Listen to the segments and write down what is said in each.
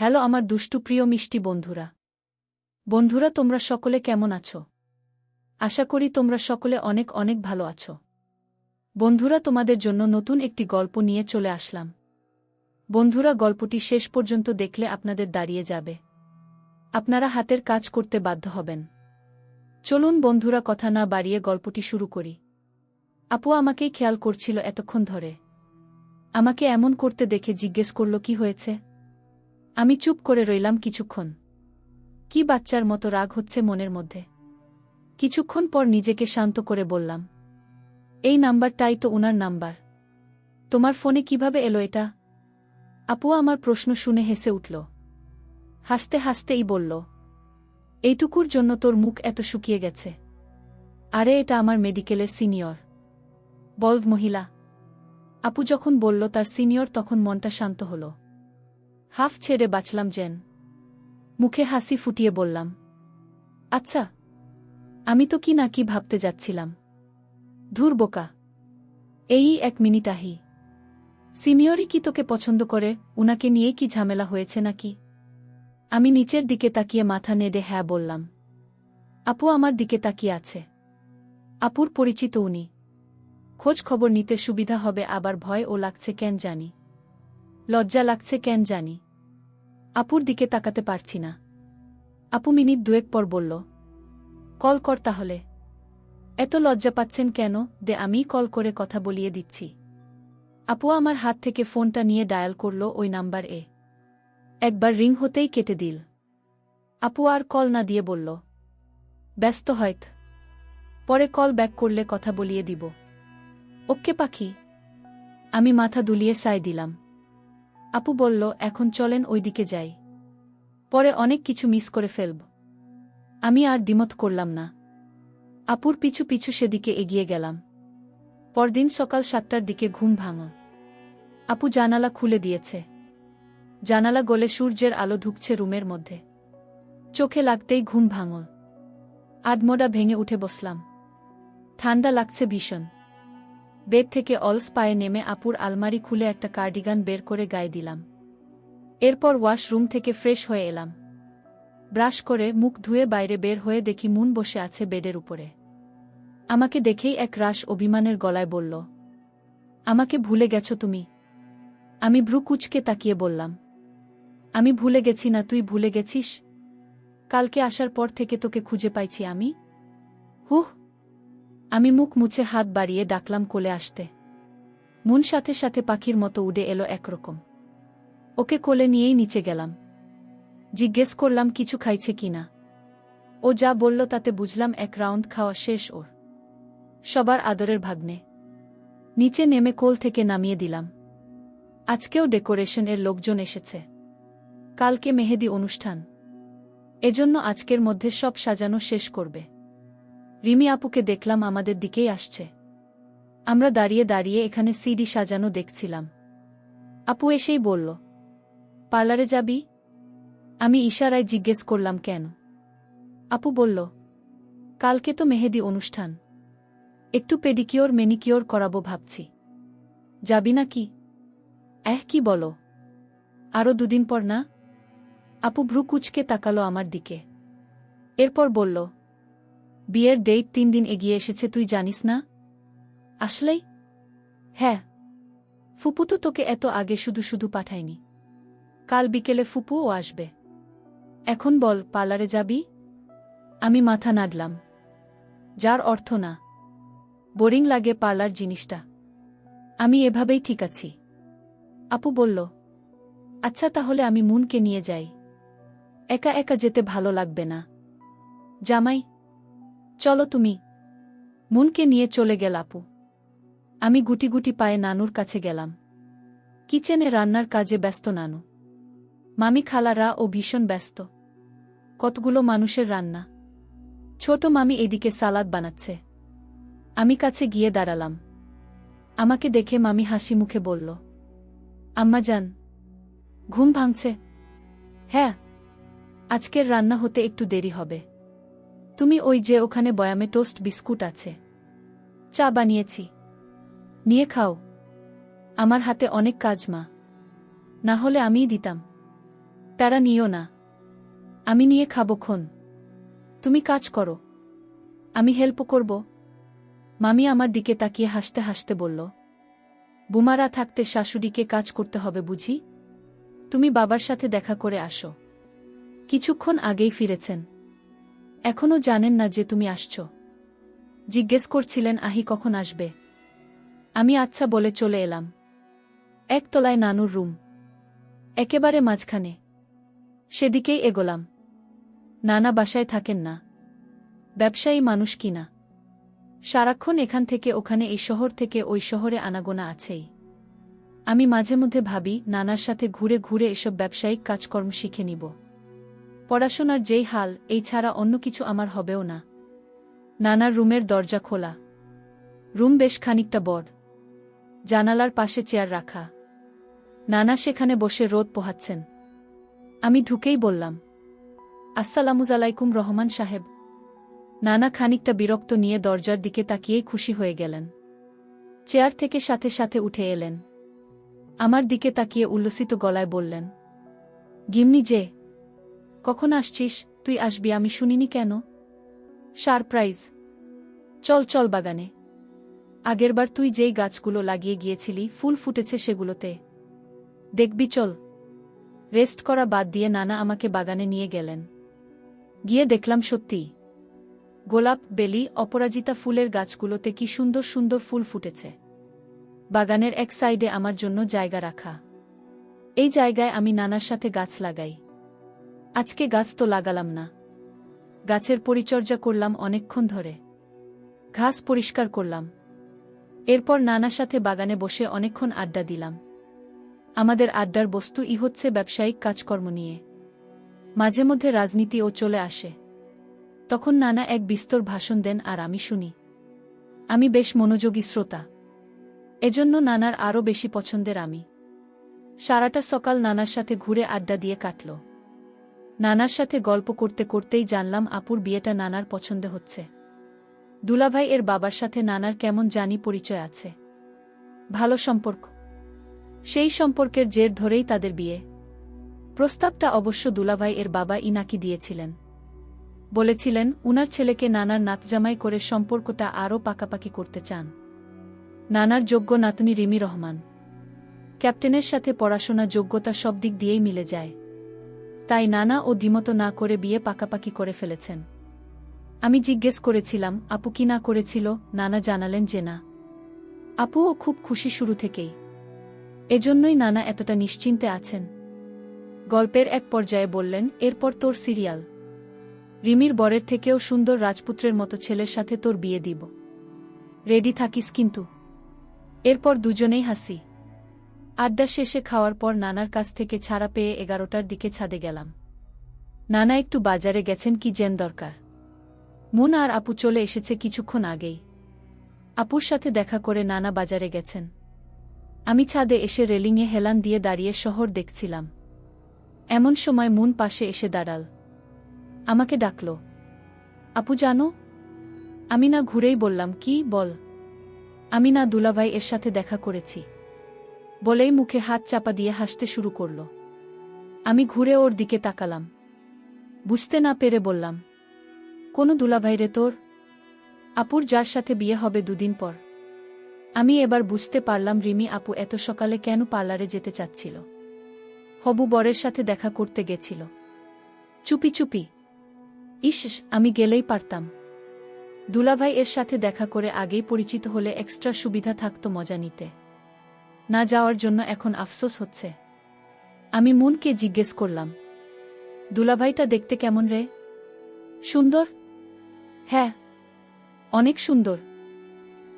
Hello আমার দুষ্টু প্রিয় মিষ্টি বন্ধুরা। বন্ধুরা, তোমরা সকলে কেমন আছো? আশা করি তোমরা সকলে অনেক অনেক ভালো আছো। বন্ধুরা, তোমাদের জন্য নতুন একটি গল্প নিয়ে চলে আসলাম। বন্ধুরা, গল্পটি শেষ পর্যন্ত দেখলে আপনাদের দাঁড়িয়ে যাবে। আপনারা হাতের কাজ করতে বাধ্য হবেন। চলুন বন্ধুরা, কথা না বাড়িয়ে গল্পটি শুরু করি। আপু আমাকেই খেয়াল করছিল এতক্ষণ ধরে। আমাকে এমন করতে দেখে জিজ্ঞেস করল, কি হয়েছে? আমি চুপ করে রইলাম কিছুক্ষণ। কি বাচ্চার মতো রাগ হচ্ছে মনের মধ্যে। কিছুক্ষণ পর নিজেকে শান্ত করে বললাম, এই নাম্বারটাই তো উনার নাম্বার। তোমার ফোনে কীভাবে এলো এটা? আপু আমার প্রশ্ন শুনে হেসে উঠল। হাসতে হাসতেই বলল, এইটুকুর জন্য তোর মুখ এত শুকিয়ে গেছে। আরে এটা আমার মেডিকেলের সিনিয়র। বলদ মহিলা। আপু যখন বলল তার সিনিয়র তখন মনটা শান্ত হল। হাফ ছেড়ে বাঁচলাম, জেন। মুখে হাসি ফুটিয়ে বললাম আচ্ছা আমি তো কি না কি ভাবতে যাচ্ছিলাম। ধুর বোকা। এই এক মিনিট, আহি। সিনিয়রই কি তোকে পছন্দ করে? উনাকে নিয়ে কি ঝামেলা হয়েছে নাকি? আমি নিচের দিকে তাকিয়ে মাথা নেড়ে হ্যাঁ বললাম, আপু আমার দিকে তাকিয়ে আছে। আপুর পরিচিত উনি। খোঁজ খবর নিতে সুবিধা হবে, আবার ভয় ও লাগছে কেন জানি। লজ্জা লাগছে কেন জানি। আপুর দিকে তাকাতে পারছি না। আপু মিনিট দুয়েক পর বলল, কল কর তাহলে। এত লজ্জা পাচ্ছেন কেন? দে আমি কল করে কথা বলিয়ে দিচ্ছি। আপু আমার হাত থেকে ফোনটা নিয়ে ডায়াল করল ওই নাম্বার এ। একবার রিং হতেই কেটে দিল। আপু আর কল না দিয়ে বলল, ব্যস্ত হয়ত। পরে কল ব্যাক করলে কথা বলিয়ে দিব। ওকে পাখি, আমি মাথা দুলিয়ে সায় দিলাম। আপু বলল, এখন চলেন ওইদিকে যাই। পরে অনেক কিছু মিস করে ফেলব। আমি আর দ্বিমত করলাম না। আপুর পিছু পিছু সেদিকে এগিয়ে গেলাম। পরদিন সকাল সাতটার দিকে ঘুম ভাঙল আপু জানালা খুলে দিয়েছে। জানালা গলে সূর্যের আলো ঢুকছে রুমের মধ্যে। চোখে লাগতেই ঘুম ভাঙল। আডমোডা ভেঙে উঠে বসলাম। ঠান্ডা লাগছে ভীষণ। বেড থেকে অলস পায়ে নেমে আপুর আলমারি খুলে একটা কার্ডিগান বের করে গায়ে দিলাম। এরপর ওয়াশরুম থেকে ফ্রেশ হয়ে এলাম। ব্রাশ করে মুখ ধুয়ে বাইরে বের হয়ে দেখি মুন বসে আছে বেডের উপরে। আমাকে দেখেই এক রাশ অভিমানের গলায় বলল, আমাকে ভুলে গেছ তুমি? আমি ভ্রু কুচকে তাকিয়ে বললাম, আমি ভুলে গেছি না, তুই ভুলে গেছিস? কালকে আসার পর থেকে তোকে খুঁজে পাইছি আমি? হুহ আমি মুখ মুছে হাত বাড়িয়ে ডাকলাম কোলে আসতে। মুন সাথে সাথে পাখির মতো উড়ে এলো একরকম। ওকে কোলে নিয়েই নিচে গেলাম। জিজ্ঞেস করলাম, কিছু খাইছে কিনা ও যা বলল তাতে বুঝলাম এক রাউন্ড খাওয়া শেষ ওর। সবার আদরের ভাগ্নে। নিচে নেমে কোল থেকে নামিয়ে দিলাম। আজকেও ডেকোরেশনের লোকজন এসেছে। কালকে মেহেদি অনুষ্ঠান। এজন্য আজকের মধ্যে সব সাজানো শেষ করবে। রিমি আপুকে দেখলাম আমাদের দিকেই আসছে। আমরা দাঁড়িয়ে দাঁড়িয়ে এখানে সিডি সাজানো দেখছিলাম। আপু এসেই বলল, পার্লারে যাবি? আমি ইশারায় জিজ্ঞেস করলাম, কেন? আপু বলল, কালকে তো মেহেদি অনুষ্ঠান। একটু পেডিকিওর, মেনিকিওর করাবো ভাবছি। যাবি না কি? এহ কি বলো? আরও দুদিন পর না? আপু ভ্রু কুচকে তাকালো আমার দিকে। এরপর বলল বিয়ের ডেট তিন দিন এগিয়ে এসেছে, তুই জানিস না? আসলেই? হ্যাঁ। ফুপু তো তোকে এত আগে শুধু শুধু পাঠায়নি। কাল বিকেলে ফুপুও আসবে। এখন বল, পার্লারে যাবি? আমি মাথা নাড়লাম। যার অর্থ না। বোরিং লাগে পার্লার জিনিসটা। আমি এভাবেই ঠিক আছি। আপু বলল আচ্ছা তাহলে আমি মুনকে নিয়ে যাই। একা একা যেতে ভালো লাগবে না। জামাই চলো তুমি। মুনকে নিয়ে চলে গেল আপু। আমি গুটি গুটি পায়ে নানুর কাছে গেলাম। কিচেনে রান্নার কাজে ব্যস্ত নানু। মামি খালারা ও ভীষণ ব্যস্ত। কতগুলো মানুষের রান্না। ছোট মামি এদিকে সালাদ বানাচ্ছে। আমি কাছে গিয়ে দাঁড়ালাম। আমাকে দেখে মামি হাসি মুখে বলল, আম্মা যান। ঘুম ভাঙছে? হ্যাঁ। আজকের রান্না হতে একটু দেরি হবে। তুমি ওই যে ওখানে বয়ামে টোস্ট বিস্কুট আছে। চা বানিয়েছি। নিয়ে খাও। আমার হাতে অনেক কাজ, মা। না হলে আমিই দিতাম। প্যারা নিও না। আমি নিয়ে খাব খন তুমি কাজ করো। আমি হেল্প করব। মামি আমার দিকে তাকিয়ে হাসতে হাসতে বলল, বুমারা থাকতে শাশুড়িকে কাজ করতে হবে বুঝি? তুমি বাবার সাথে দেখা করে আসো। কিছুক্ষণ আগেই ফিরেছেন। এখনও জানেন না যে তুমি আসছ। জিজ্ঞেস করছিলেন, আহি কখন আসবে? আমি আচ্ছা বলে চলে এলাম। একতলায় নানুর রুম। একেবারে মাঝখানে। সেদিকেই এগোলাম। নানা বাসায় থাকেন না। ব্যবসায়ী মানুষ কিনা সারাক্ষণ এখান থেকে ওখানে, এই শহর থেকে ওই শহরে আনাগোনা আছেই। আমি মাঝে মধ্যে ভাবি, নানার সাথে ঘুরে ঘুরে এসব ব্যবসায়িক কাজকর্ম শিখে নিব। পড়াশোনার যেই হাল, এই ছাড়া অন্য কিছু আমার হবেও না। নানার রুমের দরজা খোলা। রুম বেশ খানিকটা বড়। জানালার পাশে চেয়ার রাখা। নানা সেখানে বসে রোদ পোহাচ্ছেন। আমি ঢুকেই বললাম আসসালামুজালাইকুম রহমান সাহেব। নানা খানিকটা বিরক্ত নিয়ে দরজার দিকে তাকিয়েই খুশি হয়ে গেলেন। চেয়ার থেকে সাথে সাথে উঠে এলেন। আমার দিকে তাকিয়ে উল্লসিত গলায় বললেন গিমনি যে কখন আসছিস? তুই আসবি, আমি শুনিনি কেন? সারপ্রাইজ। চল চল বাগানে। আগেরবার তুই যেই গাছগুলো লাগিয়ে গিয়েছিলি, ফুল ফুটেছে সেগুলোতে। দেখবি, চল। রেস্ট করা বাদ দিয়ে নানা আমাকে বাগানে নিয়ে গেলেন। গিয়ে দেখলাম সত্যি। গোলাপ, বেলি, অপরাজিতা ফুলের গাছগুলোতে কি সুন্দর সুন্দর ফুল ফুটেছে। বাগানের এক সাইডে আমার জন্য জায়গা রাখা। এই জায়গায় আমি নানার সাথে গাছ লাগাই। আজকে গাছ তো লাগালাম না। গাছের পরিচর্যা করলাম অনেকক্ষণ ধরে। ঘাস পরিষ্কার করলাম। এরপর নানার সাথে বাগানে বসে অনেকক্ষণ আড্ডা দিলাম। আমাদের আড্ডার বস্তু ই হচ্ছে ব্যবসায়িক কাজকর্ম নিয়ে। মাঝে মধ্যে রাজনীতিও চলে আসে। তখন নানা এক বিস্তর ভাষণ দেন আর আমি শুনি। আমি বেশ মনোযোগী শ্রোতা। এজন্য নানার আরও বেশি পছন্দের আমি। সারাটা সকাল নানার সাথে ঘুরে আড্ডা দিয়ে কাটল। নানার সাথে গল্প করতে করতেই জানলাম আপুর বিয়েটা নানার পছন্দ হচ্ছে। দুলাভাই এর বাবার সাথে নানার কেমন জানি পরিচয় আছে। ভালো সম্পর্ক। সেই সম্পর্কের জের ধরেই তাদের বিয়ে। প্রস্তাবটা অবশ্য দুলাভাই এর বাবা ইনাকি দিয়েছিলেন। বলেছিলেন, উনার ছেলেকে নানার নাতজামাই করে সম্পর্কটা আরও পাকাপাকি করতে চান। নানার যোগ্য নাতনি রিমি রহমান। ক্যাপ্টেনের সাথে পড়াশোনা যোগ্যতা সব দিক দিয়েই মিলে যায়। তাই নানা ও দ্বিমত না করে বিয়ে পাকাপাকি করে ফেলেছেন। আমি জিজ্ঞেস করেছিলাম, আপু কি না করেছিল? নানা জানালেন যে না। আপুও খুব খুশি শুরু থেকেই। এজন্যই নানা এতটা নিশ্চিন্তে আছেন। গল্পের এক পর্যায়ে বললেন, এরপর তোর সিরিয়াল। রিমির বরের থেকেও সুন্দর রাজপুত্রের মতো ছেলের সাথে তোর বিয়ে দিব। রেডি থাকিস কিন্তু। এরপর দুজনেই হাসি। আড্ডা শেষে খাওয়ার পর নানার কাছ থেকে ছাড়া পেয়ে এগারোটার দিকে ছাদে গেলাম। নানা একটু বাজারে গেছেন কি জেন দরকার। মুন আর আপু চলে এসেছে কিছুক্ষণ আগেই। আপুর সাথে দেখা করে নানা বাজারে গেছেন। আমি ছাদে এসে রেলিংয়ে হেলান দিয়ে দাঁড়িয়ে শহর দেখছিলাম। এমন সময় মুন পাশে এসে দাঁড়াল। আমাকে ডাকল। আপু জানো? আমি না ঘুরেই বললাম, কি? বল। আমি না দুলাভাই এর সাথে দেখা করেছি। বলেই মুখে হাত চাপা দিয়ে হাসতে শুরু করল। আমি ঘুরে ওর দিকে তাকালাম। বুঝতে না পেরে বললাম, কোনো দুলাভাই রে তোর? আপুর যার সাথে বিয়ে হবে দুদিন পর। আমি এবার বুঝতে পারলাম রিমি আপু এত সকালে কেন পার্লারে যেতে চাচ্ছিল। হবু বরের সাথে দেখা করতে গেছিল। চুপি চুপি। ইস, আমি গেলেই পারতাম। দুলাভাই এর সাথে দেখা করে আগেই পরিচিত হলে এক্সট্রা সুবিধা থাকত মজা নিতে। না যাওয়ার জন্য এখন আফসোস হচ্ছে। আমি মুনকে জিজ্ঞেস করলাম, দুলাভাইটা দেখতে কেমন রে? সুন্দর? হ্যাঁ। অনেক সুন্দর।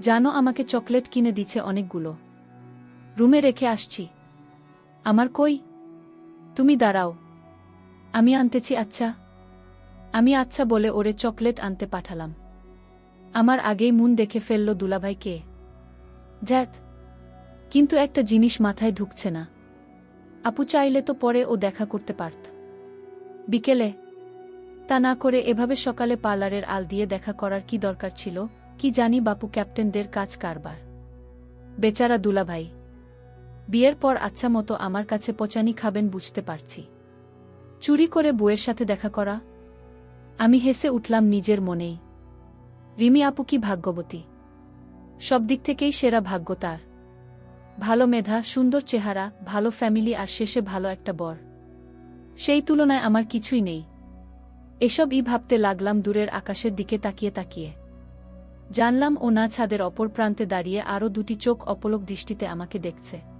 জানো আমাকে চকলেট কিনে দিচ্ছে অনেকগুলো। রুমে রেখে আসছি। আমার কই? তুমি দাঁড়াও। আমি আনতেছি আচ্ছা। আমি আচ্ছা বলে ওরে চকলেট আনতে পাঠালাম। আমার আগেই মুন দেখে ফেলল দুলাভাইকে। জ্যাত। কিন্তু একটা জিনিস মাথায় ঢুকছে না। আপু চাইলে তো পরে ও দেখা করতে পারত। বিকেলে, তা না করে এভাবে সকালে পার্লারের আল দিয়ে দেখা করার কি দরকার ছিল, কি জানি বাপু ক্যাপ্টেনদের কাজ কারবার। বেচারা দুলাভাই, বিয়ের পর আচ্ছা মতো আমার কাছে পচানি খাবেন বুঝতে পারছি। চুরি করে বউয়ের সাথে দেখা করা, আমি হেসে উঠলাম নিজের মনেই। রিমি আপু কি ভাগ্যবতী? সব দিক থেকেই সেরা ভাগ্য তার। ভালো মেধা, সুন্দর চেহারা, ভালো ফ্যামিলি আর শেষে ভালো একটা বর। সেই তুলনায় আমার কিছুই নেই। এসবই ভাবতে লাগলাম দূরের আকাশের দিকে তাকিয়ে তাকিয়ে। জানলাম ও না ছাদের অপর প্রান্তে দাঁড়িয়ে আরও দুটি চোখ অপলক দৃষ্টিতে আমাকে দেখছে।